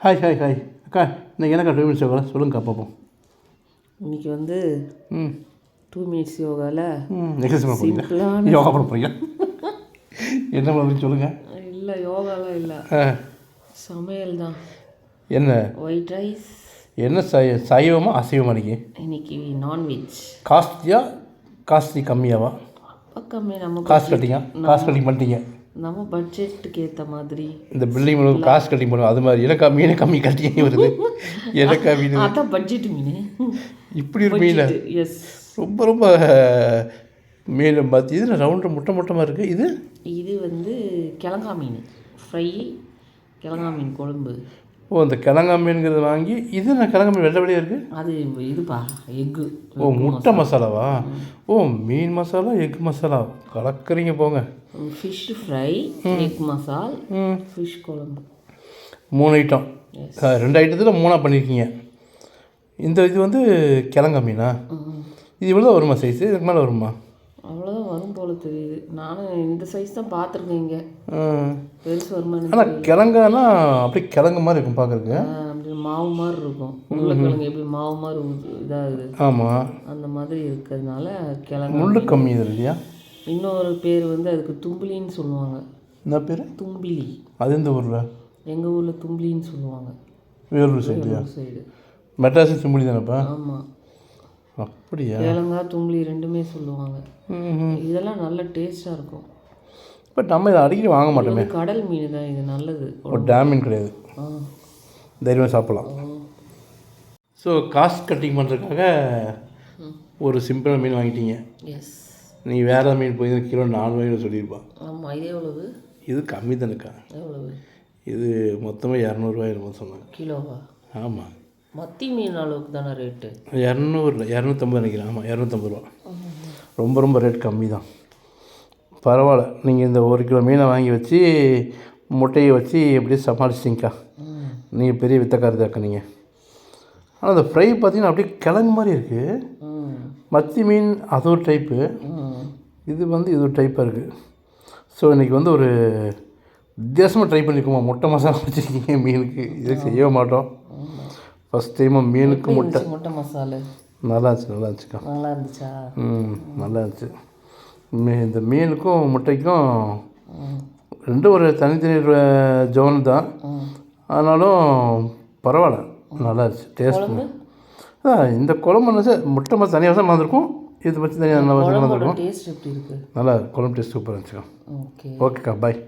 Hi hi hi அக்கா இன்னைக்கு என்னக்கா டூ மினிட்ஸ் யோகா? சொல்லுங்கக்கா பார்ப்போம். இன்னைக்கு வந்து ம். டூ மினிட்ஸ் யோகாவில் ம் எக்ஸசைஸ் பண்ண யோகா பண்ண போகிறீங்க என்ன பண்ணுறீங்க சொல்லுங்கள் இல்லை யோகாலாம் இல்லை. சமையல் தான். என்ன? ஒயிட் ரைஸ் என்ன சை சைவமா அசைவமா இன்னைக்கு? இன்னைக்கு நான்வெஜ் காஸ்ட்லியா? காஸ்ட்லி கம்மியாவா? பக்கமே நம்ம காசு கட்டிங்க. காசு கட்டிங் பண்ணிட்டீங்க நம்ம பட்ஜெட்டுக்கு ஏற்ற மாதிரி. இந்த பில்டிங் மூலம் காசு கட்டிங் பண்ணுவோம் அது மாதிரி எனக்கா மீனை கம்மி கட்டிங்க வருது. எனக்கா மீன். அதான் பட்ஜெட் மீன். இப்படி ஒரு மீன். எஸ் ரொம்ப ரொம்ப மீன் பார்த்து இது ரவுண்டு முட்டை முட்டமாக இருக்குது இது? இது வந்து கிழங்கா மீன். ஃப்ரை கிழங்கா மீன் குழம்பு. ஓ இந்த கிழங்கா மீன்கிறது வாங்கி இது நான் கிழங்கா மீன் வெள்ளை வெளியே இருக்குது அது இதுப்பா எக்கு ஓ முட்டை மசாலாவா? ஓ மீன் மசாலா எக் மசாலா. கலக்குறீங்க போங்க. Fish fry egg masala fish குழம்பு. மூணு ஐட்டம் ரெண்டு ஐட்டத்தில் மூணாக பண்ணியிருக்கீங்க இந்த இது வந்து கிழங்கா மீனா. இது இவ்வளோ வருமா சைஸு இதுக்கு மேலே வருமா? அவ்வளோதான் வரும் போல தெரியுது. நானும் இந்த சைஸ் தான் பார்த்துருக்கேன் இங்கே. பெருசு வருமானு ஆனால் கிழங்கானா அப்படியே கிழங்கு மாதிரி இருக்கும் பார்க்குறதுக்கு. அப்படி மாவு மாதிரி இருக்கும். உருளைக்கிழங்கு எப்படி மாவு மாதிரி இதாகுது. ஆமாம் அந்த மாதிரி இருக்கிறதுனால கிழங்கு முள்ளு கம்மி இது இல்லையா? இன்னொரு பேர் வந்து அதுக்கு தும்பிலின்னு சொல்லுவாங்க. என்ன பேர்? தும்பிலி. அது எந்த ஊரில்? எங்கள் ஊரில் தும்பிலின்னு சொல்லுவாங்க. வேலூர் சைடுலையா சைடு மெட்ராஸ் சிம்பிளி தானேப்பா? ஆமாம் அப்படியா? கிழங்கா தும்பிலி ரெண்டுமே சொல்லுவாங்க. இதெல்லாம் நல்ல டேஸ்ட்டாக இருக்கும். பட் நம்ம இதை அடிக்கடி வாங்க மாட்டோமே. கடல் மீன் தான் இது நல்லது. ஒரு டேம் மீன் கிடையாது. தைரியமாக சாப்பிட்லாம். ஸோ காஸ்ட் கட்டிங் பண்ணுறதுக்காக ஒரு சிம்பிளான மீன் வாங்கிட்டீங்க. எஸ் நீங்கள் வேறு மீன் போய் கிலோ நானூறுவாய்னு சொல்லியிருப்பா. ஆமாம் இது எவ்வளவு? இது கம்மி தானேக்கா. எவ்வளவு? இது மொத்தமாக இரநூறுவாய் என்னமோ சொன்னாங்க. கிலோவா? ஆமாம் மத்தி மீன் அளவுக்கு தானே ரேட்டு? இரநூறுல இரநூத்தம்பது நினைக்கிறேன். ஆமாம் இரநூத்தம்பது ரூபா. ரொம்ப ரொம்ப ரேட் கம்மி தான். பரவாயில்ல நீங்கள் இந்த ஒரு கிலோ மீனை வாங்கி வச்சு முட்டையை வச்சு எப்படியே சமாளிச்சிங்கக்கா ம். நீங்கள் பெரிய வித்தக்காரது அக்கா நீங்கள் ஆனால் அந்த ஃப்ரை பார்த்தீங்கன்னா அப்படியே கிழங்கு மாதிரி இருக்குது மத்தி மீன் அது ஒரு டைப்பு இது வந்து இது ஒரு டைப்பாக இருக்குது ஸோ இன்றைக்கி வந்து ஒரு வித்தியாசமாக ட்ரை பண்ணியிருக்கோமா முட்டை மசாலா வச்சுருக்கீங்க மீனுக்கு. இது செய்ய மாட்டோம். ஃபஸ்ட் டைமாக மீனுக்கு முட்டை. முட்டை மசாலு? நல்லா இருந்துச்சு நல்லா இருந்துச்சுக்கா. நல்லா இருந்துச்சா? ம் நல்லா இருந்துச்சு. மீ இந்த மீனுக்கும் முட்டைக்கும் ரெண்டும் ஒரு தனித்தனி ஜோன் தான். ஆனாலும் பரவாயில்ல. நல்லா இருந்துச்சு டேஸ்ட் இந்த குழம்பு முட்டை மாதிரி தனியாக தான் வந்திருக்கும் இது பற்றி தனியாக நல்லா டேஸ்ட் எப்படி நல்லா குழம்பு டேஸ்ட் சூப்பராக இருந்துச்சுக்கா. ஓகே ஓகேக்கா பாய்